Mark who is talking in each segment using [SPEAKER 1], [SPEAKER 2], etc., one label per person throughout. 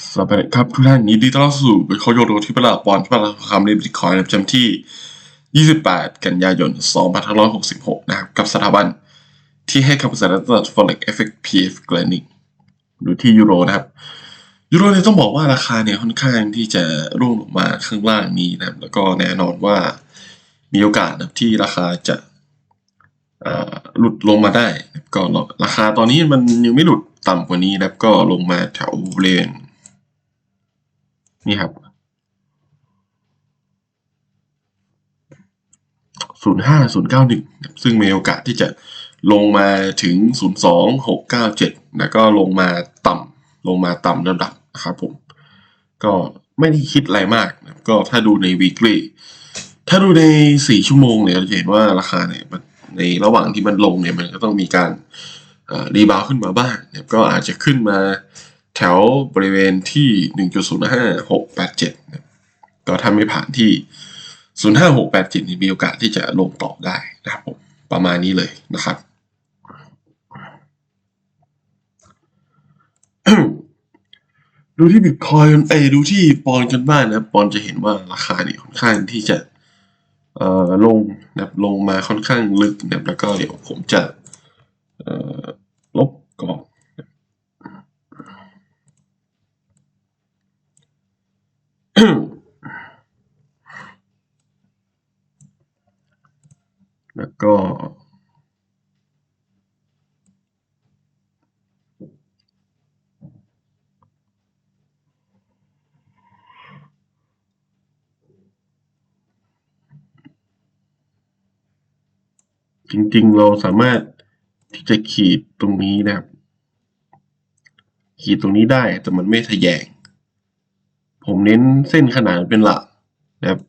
[SPEAKER 1] สวัสดีครับทุกท่านยินดีต้อนรับสู่บิตคอยโยโดที่ประหลาดปอนที่ประหลาดคำในบิตคอยน์ประจำที่ 28 กันยายน 2566 นะครับ กับสถาบันที่ให้คำปรึกษาด้านตลาด forex FXPF Planning หรือที่ยูโรนะครับ ยูโรเนี่ยต้องบอกว่าราคาเนี่ยค่อนข้างที่จะร่วงลงมาข้างล่างนี้นะครับ แล้วก็แน่นอนว่ามีโอกาสนะครับที่ราคาจะหลุดลงมาได้ ก็ราคาตอนนี้มันยังไม่หลุดต่ำกว่านี้นะครับก็ลงมาแถวบริเวณ นี่ครับศูนย์ห้าศูนย์เก้าหนึ่งซึ่งมีโอกาสที่จะลงมาถึงศูนย์สองหกเก้าเจ็ดแล้วก็ลงมาต่ำลงมาต่ำระดับนะครับผม ก็ไม่ได้คิดอะไรมากนะก็ถ้าดูใน weekly ถ้าดูในสี่ชั่วโมงเนี่ยเราจะเห็นว่าราคาเนี่ยมันในระหว่างที่มันลงเนี่ยมันก็ต้องมีการรีบาวขึ้นมาบ้างนะก็อาจจะขึ้นมา แถวบริเวณที่หนึ่งจุดศูนย์ห้าหกแปดเจ็ดก็ถ้าไม่ผ่านที่ศูนย์ห้าหกแปดเจ็ดมีโอกาสที่จะลงต่อได้นะครับผมประมาณนี้เลยนะครับ ดูที่บิตคอยน์เอดูที่ปอนกันบ้างนะปอนจะเห็นว่าราคาเนี่ยค่อนข้างที่จะเอ่อลงนะลงมาค่อนข้างลึกนะแล้วก็เดี๋ยวผมจะเอ่อลบกรอบ แล้วก็ จริงๆ เราสามารถที่จะขีดตรงนี้นะครับ ขีดตรงนี้ได้แต่มันไม่ทะแยง ผมเน้นเส้นขนานเป็นหลักนะครับ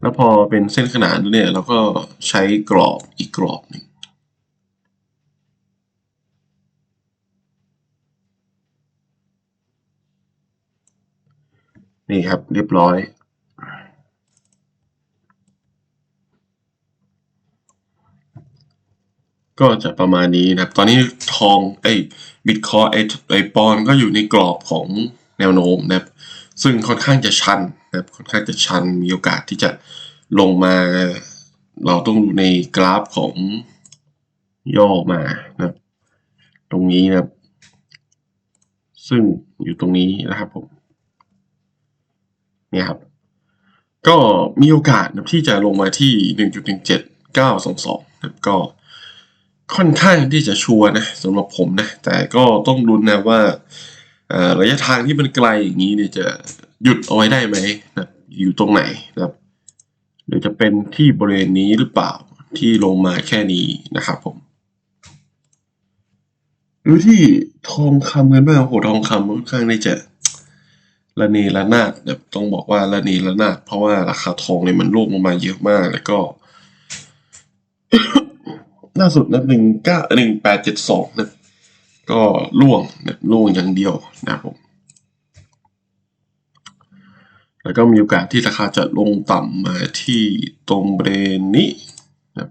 [SPEAKER 1] แล้วพอเป็นเส้นขนานเนี่ยเราก็ใช้กรอบอีกกรอบหนึ่งนี่ครับเรียบร้อย ก็จะประมาณนี้นะครับ ตอนนี้ทองไอ้บิตคอยไอ้ไอ้ปอนก็อยู่ในกรอบของแนวโน้มนะครับ ซึ่งค่อนข้างจะชัน นะครับค่อนข้างจะชันมีโอกาสที่จะลงมา เราต้องดูในกราฟของย่อมานะตรงนี้นะซึ่งอยู่ตรงนี้นะครับผมเนี่ยครับก็มีโอกาสนะที่จะลงมาที่หนึ่งจุดหนึ่งเจ็ดเก้าสองสองนะก็ค่อนข้างที่จะชัวร์นะสำหรับผมนะ แต่ก็ต้องลุ้นนะว่าระยะทางที่มันไกลอย่างนี้เนี่ยจะ หยุดเอาไว้ได้ไหมนะอยู่ตรงไหนนะครับ หรือจะเป็นที่บริเวณนี้หรือเปล่าที่ลงมาแค่นี้นะครับผมดูที่ทองคำกันบ้างโอ้โหทองคำค่อนข้างที่จะระเนระนาดแบบต้องบอกว่าระเนระนาดเพราะว่าราคาทองเนี่ยมันร่วงลงมาเยอะมากแล้วก็ล่าสุดนะหนึ่งเก้าหนึ่งแปดเจ็ดสองนะก็ล่วงนะล่วงอย่างเดียวนะครับผม แล้วก็มีโอกาสที่ราคาจะลงต่ำมาที่ตรงบริเวณนี้นะครับ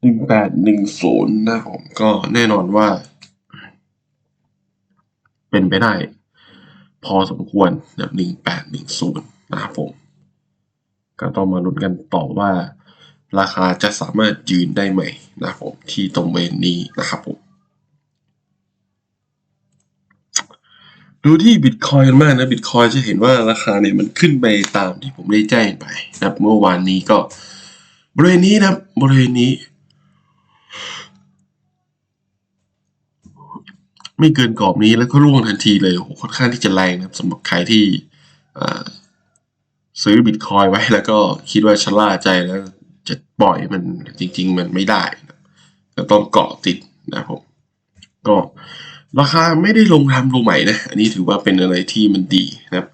[SPEAKER 1] หนึ่งแปดหนึ่งศูนย์นะผมก็แน่นอนว่า เป็นไปได้ พอสมควรนะหนึ่งแปดหนึ่งศูนย์นะครับผม ก็ต้องมาลุ้นกันต่อว่า ราคาจะสามารถยืนได้ไหมนะครับผมที่ตรงเวนนี้นะครับผม ดูที่บิตคอยน์มากนะบิตคอยจะเห็นว่าราคาเนี่ยมันขึ้นไปตามที่ผมได้แจ้งไปนะครับเมื่อวานนี้ก็บริเวณนี้นะครับบริเวณนี้ ไม่เกินกรอบนี้แล้วก็ร่วงทันทีเลยโอ้โหค่อนข้างที่จะแรงนะครับสำหรับใครที่ซื้อบิตคอยไว้แล้วก็คิดว่าชะล่าใจแล้วจะปล่อยมันจริง ๆ มันไม่ได้นะก็ต้องเกาะติดนะครับผมก็ ราคาไม่ได้ลงทำโลใหม่นะ อันนี้ถือว่าเป็นอะไรที่มันดีนะครับ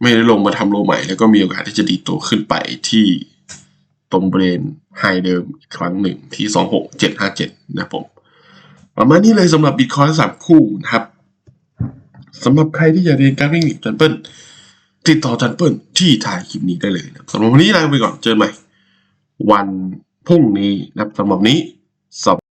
[SPEAKER 1] ไม่ได้ลงมาทำโลใหม่ แล้วก็มีโอกาสที่จะดีดตัวขึ้นไปที่ตรงบริเวณไฮเดิมอีกครั้งหนึ่งที่สองหกเจ็ดห้าเจ็ดนะครับผม ประมาณนี้เลยสำหรับบิตคอยสามคู่นะครับสำหรับใครที่อยากเรียนการวิ่งหนีจันเปิ้ลติดต่อจันเปิ้ลที่ถ่ายคลิปนี้ได้เลยนะสำหรับวันนี้ลาไปก่อนเจอกันใหม่ วันพรุ่งนี้นะสำหรับวันนี้สวัส